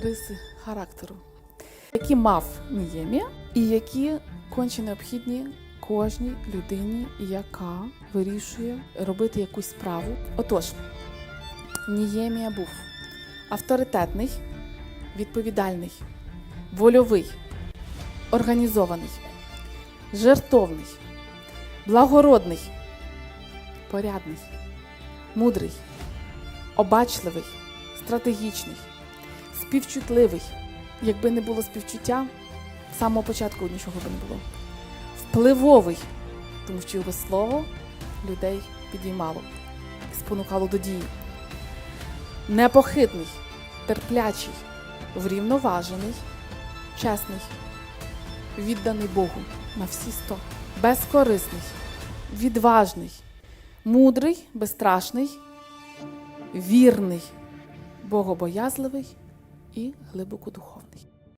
риси характеру, які мав Ніємія, і які конче необхідні кожній людині, яка вирішує робити якусь справу. Отож, Ніємія був авторитетний, відповідальний, вольовий, організований, жертовний, благородний, порядний, мудрий, обачливий, стратегічний, співчутливий. Якби не було співчуття, з самого початку нічого би не було. Впливовий, тому що його слово людей підіймало спонукало до дії. Непохитний, терплячий, врівноважений, чесний, відданий Богу на всі сто, безкорисний, відважний, мудрий, безстрашний, вірний, богобоязливий і глибокодуховний.